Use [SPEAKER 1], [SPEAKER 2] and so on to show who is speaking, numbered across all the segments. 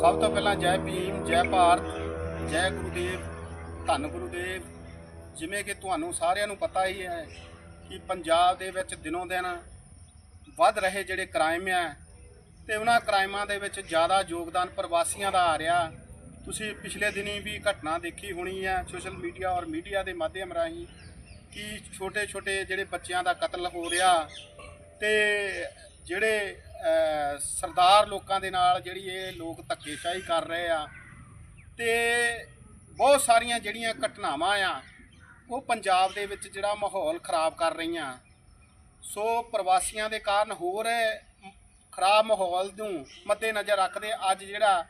[SPEAKER 1] ਸਭ ਤੋਂ ਪਹਿਲਾਂ ਜੈ ਭੀਮ, ਜੈ ਭਾਰਤ, ਜੈ ਗੁਰੂਦੇਵ, ਧੰਨ ਗੁਰੂਦੇਵ। ਜਿਵੇਂ ਕਿ ਤੁਹਾਨੂੰ ਸਾਰਿਆਂ ਨੂੰ ਪਤਾ ਹੀ ਹੈ ਕਿ ਪੰਜਾਬ ਦੇ ਵਿੱਚ ਦਿਨੋਂ ਦਿਨ ਵੱਧ ਰਹੇ ਜਿਹੜੇ ਕ੍ਰਾਈਮ ਆ, ਤੇ ਉਹਨਾਂ ਕ੍ਰਾਈਮਾਂ ਦੇ ਵਿੱਚ ਜ਼ਿਆਦਾ ਯੋਗਦਾਨ ਪ੍ਰਵਾਸੀਆਂ ਦਾ ਆ ਰਿਹਾ। ਤੁਸੀਂ ਪਿਛਲੇ ਦਿਨੀ ਵੀ ਘਟਨਾ ਦੇਖੀ ਹੋਣੀ ਹੈ ਸੋਸ਼ਲ ਮੀਡੀਆ ਔਰ ਮੀਡੀਆ ਦੇ ਮਾਧਿਅਮ ਰਾਹੀਂ ਕਿ ਛੋਟੇ ਛੋਟੇ ਜਿਹੜੇ ਬੱਚਿਆਂ ਦਾ ਕਤਲ ਹੋ ਰਿਹਾ, ਤੇ ਜਿਹੜੇ ਸਰਦਾਰ ਲੋਕਾਂ ਦੇ ਨਾਲ ਜਿਹੜੀ ਇਹ ਲੋਕ ਧੱਕੇਸ਼ਾਹੀ ਕਰ ਰਹੇ ਆ ਤੇ ਬਹੁਤ ਸਾਰੀਆਂ ਜਿਹੜੀਆਂ ਘਟਨਾਵਾਂ ਆ, ਉਹ ਪੰਜਾਬ ਦੇ ਵਿੱਚ ਜਿਹੜਾ ਮਾਹੌਲ ਖਰਾਬ ਕਰ ਰਹੀਆਂ। ਸੋ ਪ੍ਰਵਾਸੀਆਂ ਦੇ ਕਾਰਨ ਹੋਰ ਖਰਾਬ ਮਾਹੌਲ ਨੂੰ ਮੱਦੇਨਜ਼ਰ ਰੱਖਦੇ ਅੱਜ ਜਿਹੜਾ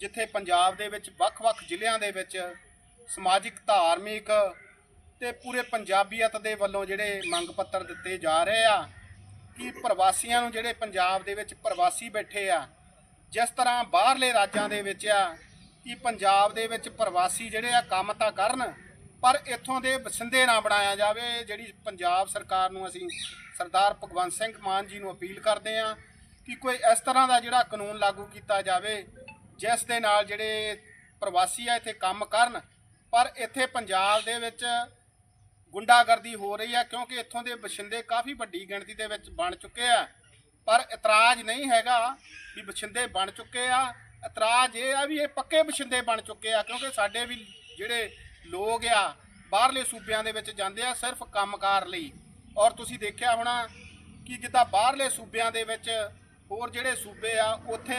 [SPEAKER 1] ਜਿੱਥੇ ਪੰਜਾਬ ਦੇ ਵਿੱਚ ਵੱਖ-ਵੱਖ ਜ਼ਿਲ੍ਹਿਆਂ ਦੇ ਵਿੱਚ ਸਮਾਜਿਕ, ਧਾਰਮਿਕ ਤੇ ਪੂਰੇ ਪੰਜਾਬੀਅਤ ਦੇ ਵੱਲੋਂ ਜਿਹੜੇ ਮੰਗ ਪੱਤਰ ਦਿੱਤੇ ਜਾ ਰਹੇ ਆ ਕਿ ਪ੍ਰਵਾਸੀਆਂ ਨੂੰ ਜਿਹੜੇ ਪੰਜਾਬ ਦੇ ਵਿੱਚ ਪ੍ਰਵਾਸੀ ਬੈਠੇ ਆ, ਜਿਸ ਤਰ੍ਹਾਂ ਬਾਹਰਲੇ ਰਾਜਾਂ ਦੇ ਵਿੱਚ ਆ, ਕਿ ਪੰਜਾਬ ਦੇ ਵਿੱਚ ਪ੍ਰਵਾਸੀ ਜਿਹੜੇ ਆ ਕੰਮ ਤਾਂ ਕਰਨ, ਪਰ ਇੱਥੋਂ ਦੇ ਵਸਿੰਦੇ ਨਾ ਬਣਾਇਆ ਜਾਵੇ, ਜਿਹੜੀ ਪੰਜਾਬ ਸਰਕਾਰ ਨੂੰ ਅਸੀਂ ਸਰਦਾਰ ਭਗਵੰਤ ਸਿੰਘ ਮਾਨ ਜੀ ਨੂੰ ਅਪੀਲ ਕਰਦੇ ਆ ਕਿ ਕੋਈ ਇਸ ਤਰ੍ਹਾਂ ਦਾ ਜਿਹੜਾ ਕਾਨੂੰਨ ਲਾਗੂ ਕੀਤਾ ਜਾਵੇ, ਜਿਸ ਦੇ ਨਾਲ ਜਿਹੜੇ ਪ੍ਰਵਾਸੀ ਆ ਇੱਥੇ ਕੰਮ ਕਰਨ, ਪਰ ਇੱਥੇ ਪੰਜਾਬ ਦੇ ਵਿੱਚ ਗੁੰਡਾਗਰਦੀ ਹੋ ਰਹੀ ਹੈ ਕਿਉਂਕਿ ਇੱਥੋਂ ਦੇ ਬਛਿੰਦੇ ਕਾਫੀ ਵੱਡੀ ਗਿਣਤੀ ਦੇ ਵਿੱਚ ਬਣ ਚੁੱਕੇ ਆ। ਪਰ ਇਤਰਾਜ਼ ਨਹੀਂ ਹੈਗਾ ਵੀ ਬਛਿੰਦੇ ਬਣ ਚੁੱਕੇ ਆ। ਇਤਰਾਜ਼ ਇਹ ਆ ਵੀ ਇਹ ਪੱਕੇ ਬਛਿੰਦੇ ਬਣ ਚੁੱਕੇ ਆ ਕਿਉਂਕਿ ਸਾਡੇ ਵੀ ਜਿਹੜੇ ਲੋਕ ਆ, ਬਾਹਰਲੇ ਸੂਬਿਆਂ ਦੇ ਵਿੱਚ ਜਾਂਦੇ ਆ ਸਿਰਫ ਕੰਮਕਾਰ ਲਈ। ਔਰ ਤੁਸੀਂ ਦੇਖਿਆ ਹੋਣਾ ਕਿ ਜਿੱਦਾਂ ਬਾਹਰਲੇ ਸੂਬਿਆਂ ਦੇ ਵਿੱਚ ਹੋਰ ਜਿਹੜੇ ਸੂਬੇ ਆ, ਉੱਥੇ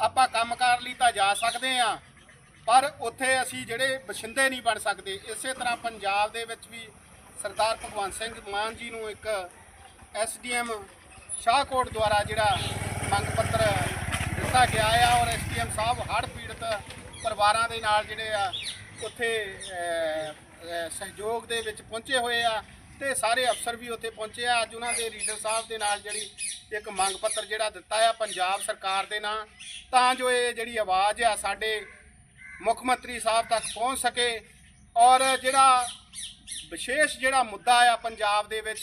[SPEAKER 1] ਆਪਾਂ ਕੰਮਕਾਰ ਲਈ ਤਾਂ ਜਾ ਸਕਦੇ ਆ, ਪਰ ਉੱਥੇ ਅਸੀਂ ਜਿਹੜੇ ਬਸ਼ਿੰਦੇ ਨਹੀਂ ਬਣ ਸਕਦੇ। ਇਸੇ ਤਰ੍ਹਾਂ ਪੰਜਾਬ ਦੇ ਵਿੱਚ ਵੀ ਸਰਦਾਰ ਭਗਵੰਤ ਸਿੰਘ ਮਾਨ ਜੀ ਨੂੰ ਇੱਕ ਐਸਡੀਐਮ ਸ਼ਾਹਕੋਟ ਦੁਆਰਾ ਜਿਹੜਾ ਮੰਗ ਪੱਤਰ ਦਿੱਤਾ ਗਿਆ ਆ ਔਰ ਐਸਡੀਐਮ ਸਾਹਿਬ ਹੜ੍ਹ ਪੀੜਤ ਪਰਿਵਾਰਾਂ ਦੇ ਨਾਲ ਜਿਹੜੇ ਆ, ਉੱਥੇ ਸਹਿਯੋਗ ਦੇ ਵਿੱਚ ਪਹੁੰਚੇ ਹੋਏ ਆ ਤੇ ਸਾਰੇ ਅਫਸਰ ਵੀ ਉੱਥੇ ਪਹੁੰਚੇ ਆ। ਅੱਜ ਉਹਨਾਂ ਦੇ ਲੀਡਰ ਸਾਹਿਬ ਦੇ ਨਾਲ ਜਿਹੜੀ ਇੱਕ ਮੰਗ ਪੱਤਰ ਜਿਹੜਾ ਦਿੱਤਾ ਆ ਪੰਜਾਬ ਸਰਕਾਰ ਦੇ ਨਾਂ, ਤਾਂ ਜੋ ਇਹ ਜਿਹੜੀ ਆਵਾਜ਼ ਆ ਸਾਡੇ ਮੁੱਖ ਮੰਤਰੀ ਸਾਹਿਬ ਤੱਕ ਪਹੁੰਚ ਸਕੇ ਔਰ ਜਿਹੜਾ ਵਿਸ਼ੇਸ਼ ਜਿਹੜਾ ਮੁੱਦਾ ਆ ਪੰਜਾਬ ਦੇ ਵਿੱਚ,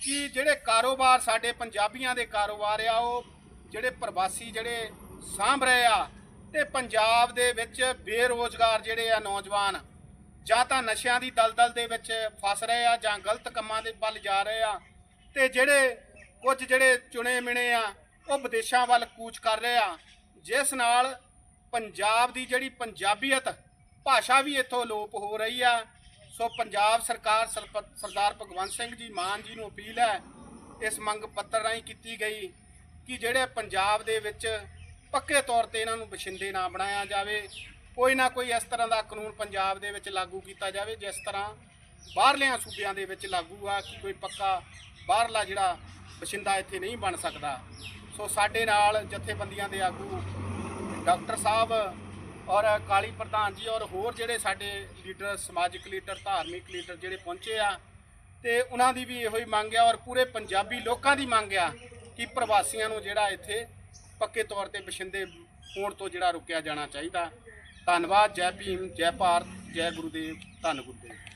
[SPEAKER 1] ਕਿ ਜਿਹੜੇ ਕਾਰੋਬਾਰ ਸਾਡੇ ਪੰਜਾਬੀਆਂ ਦੇ ਕਾਰੋਬਾਰ ਆ, ਉਹ ਜਿਹੜੇ ਪ੍ਰਵਾਸੀ ਜਿਹੜੇ ਸਾਂਭ ਰਹੇ ਆ, ਤੇ ਪੰਜਾਬ ਦੇ ਵਿੱਚ ਬੇਰੋਜ਼ਗਾਰ ਜਿਹੜੇ ਆ ਨੌਜਵਾਨ, ਜਾਂ ਤਾਂ ਨਸ਼ਿਆਂ ਦੀ ਦਲਦਲ ਦੇ ਵਿੱਚ ਫਸ ਰਹੇ ਆ, ਜਾਂ ਗਲਤ ਕੰਮਾਂ ਦੇ ਵੱਲ ਜਾ ਰਹੇ ਆ, ਤੇ ਜਿਹੜੇ ਕੁਝ ਜਿਹੜੇ ਚੁਣੇ ਮਿਣੇ ਆ, ਉਹ ਵਿਦੇਸ਼ਾਂ ਵੱਲ ਕੂਚ ਕਰ ਰਹੇ ਆ, ਜਿਸ ਨਾਲ ਪੰਜਾਬ ਦੀ ਜਿਹੜੀ ਪੰਜਾਬੀਅਤ ਭਾਸ਼ਾ ਵੀ ਇੱਥੋਂ ਲੋਪ ਹੋ ਰਹੀ ਆ। ਸੋ ਪੰਜਾਬ ਸਰਕਾਰ ਸਰਪ- ਸਰਦਾਰ ਭਗਵੰਤ ਸਿੰਘ ਜੀ ਮਾਨ ਜੀ ਨੂੰ ਅਪੀਲ ਹੈ, ਇਸ ਮੰਗ ਪੱਤਰ ਰਾਹੀਂ ਕੀਤੀ ਗਈ ਕਿ ਜਿਹੜੇ ਪੰਜਾਬ ਦੇ ਵਿੱਚ ਪੱਕੇ ਤੌਰ ਤੇ ਇਹਨਾਂ ਨੂੰ ਬਸ਼ਿੰਦੇ ਨਾ ਬਣਾਇਆ ਜਾਵੇ, ਕੋਈ ਨਾ ਕੋਈ ਇਸ ਤਰ੍ਹਾਂ ਦਾ ਕਾਨੂੰਨ ਪੰਜਾਬ ਦੇ ਵਿੱਚ ਲਾਗੂ ਕੀਤਾ ਜਾਵੇ, ਜਿਸ ਤਰ੍ਹਾਂ ਬਾਹਰਲਿਆਂ ਸੂਬਿਆਂ ਦੇ ਵਿੱਚ ਲਾਗੂ ਆ ਕਿ ਕੋਈ ਪੱਕਾ ਬਾਹਰਲਾ ਜਿਹੜਾ ਬਸ਼ਿੰਦਾ ਇੱਥੇ ਨਹੀਂ ਬਣ ਸਕਦਾ। ਸੋ ਸਾਡੇ ਨਾਲ ਜਥੇਬੰਦੀਆਂ ਦੇ ਆਗੂ ਡਾਕਟਰ ਸਾਹਿਬ ਔਰ ਕਾਲੀ ਪ੍ਰਧਾਨ ਜੀ ਔਰ ਹੋਰ ਜਿਹੜੇ ਸਾਡੇ ਲੀਡਰ, ਸਮਾਜਿਕ ਲੀਡਰ, ਧਾਰਮਿਕ ਲੀਡਰ ਜਿਹੜੇ ਪਹੁੰਚੇ ਆ, ਤੇ ਉਹਨਾਂ ਦੀ ਵੀ ਇਹੋ ਹੀ ਮੰਗ ਆ ਔਰ ਪੂਰੇ ਪੰਜਾਬੀ ਲੋਕਾਂ ਦੀ ਮੰਗ ਆ ਕਿ ਪ੍ਰਵਾਸੀਆਂ ਨੂੰ ਜਿਹੜਾ ਇੱਥੇ ਪੱਕੇ ਤੌਰ ਤੇ ਬਸ਼ਿੰਦੇ ਹੋਣ ਤੋਂ ਜਿਹੜਾ ਰੁਕਿਆ ਜਾਣਾ ਚਾਹੀਦਾ। ਧੰਨਵਾਦ, ਜੈ ਭੀਮ, ਜੈ ਭਾਰਤ, ਜੈ ਗੁਰੂਦੇਵ, ਧੰਨ ਗੁਰੂਦੇਵ।